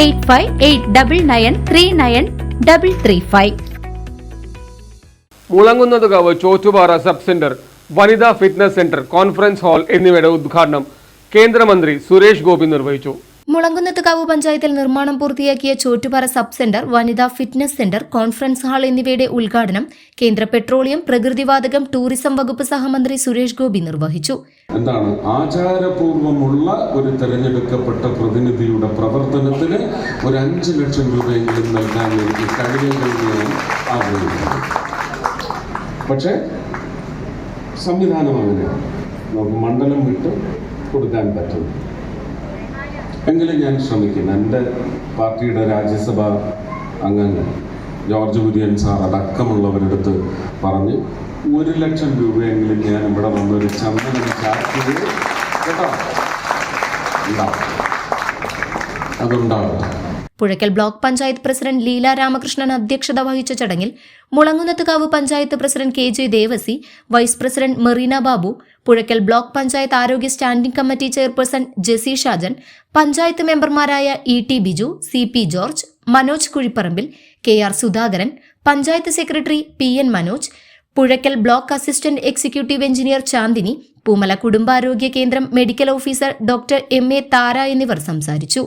Eight five eight double nine three nine double three five. Mulankunnathukavu Chottupara sub centre വനിതാ fitness centre conference hall എന്നിവയുടെ ഉദ്ഘാടനം കേന്ദ്രമന്ത്രി സുരേഷ് ഗോപി നിർവഹിച്ചു. മുളങ്കുന്നത്തുകാവ് പഞ്ചായത്തിൽ നിർമ്മാണം പൂർത്തിയാക്കിയ ചോറ്റുപാറ സബ് സെന്റർ വനിതാ ഫിറ്റ്നസ് സെന്റർ കോൺഫറൻസ് ഹാൾ എന്നിവയുടെ ഉദ്ഘാടനം കേന്ദ്ര പെട്രോളിയം പ്രകൃതിവാതകം ടൂറിസം വകുപ്പ് സഹമന്ത്രി സുരേഷ് ഗോപി നിർവഹിച്ചു. എന്താണ്? ആചാരപൂർവമുള്ള ഒരു തെരഞ്ഞെടുക്കപ്പെട്ട പ്രതിനിധിയുടെ പ്രവർത്തനത്തിന് ഒരു അഞ്ച് ലക്ഷം രൂപയെങ്കിലും നൽകാൻ എനിക്ക് പക്ഷേ സംവിധാനം അങ്ങനെയാണ്. നമുക്ക് മണ്ഡലം വിട്ട് കൊടുക്കാൻ പറ്റും. എങ്കിലും ഞാൻ ശ്രമിക്കും എന്റെ പാർട്ടിയുടെ രാജ്യസഭാ അംഗങ്ങൾ ജോർജ് കുര്യൻ സാർ അടക്കമുള്ളവരെടുത്ത് പറഞ്ഞ് ഒരു ലക്ഷം രൂപയെങ്കിലും ഞാൻ ഇവിടെ വന്നൊരു ചന്ദനം ചാർത്തിയത് കേട്ടോ? ഉണ്ടാവും പുഴയ്ക്കൽ ബ്ലോക്ക് പഞ്ചായത്ത് പ്രസിഡന്റ് ലീല രാമകൃഷ്ണൻ അധ്യക്ഷത വഹിച്ച ചടങ്ങിൽ Mulankunnathukavu panchayat president K J Devasi vice president Merina Babu Puzhakkal block panchayat ആരോഗ്യ standing committee chairperson Jessy Shajan panchayat മെമ്പർമാരായ E T Biju C P George Manoj Kuzhiparambil K R Sudhakaran panchayat secretary P N Manoj Puzhakkal block assistant executive engineer Chandini Poomala കുടുംബാരോഗ്യ കേന്ദ്രം medical officer doctor M A Thara എന്നിവർ സംസാരിച്ചു.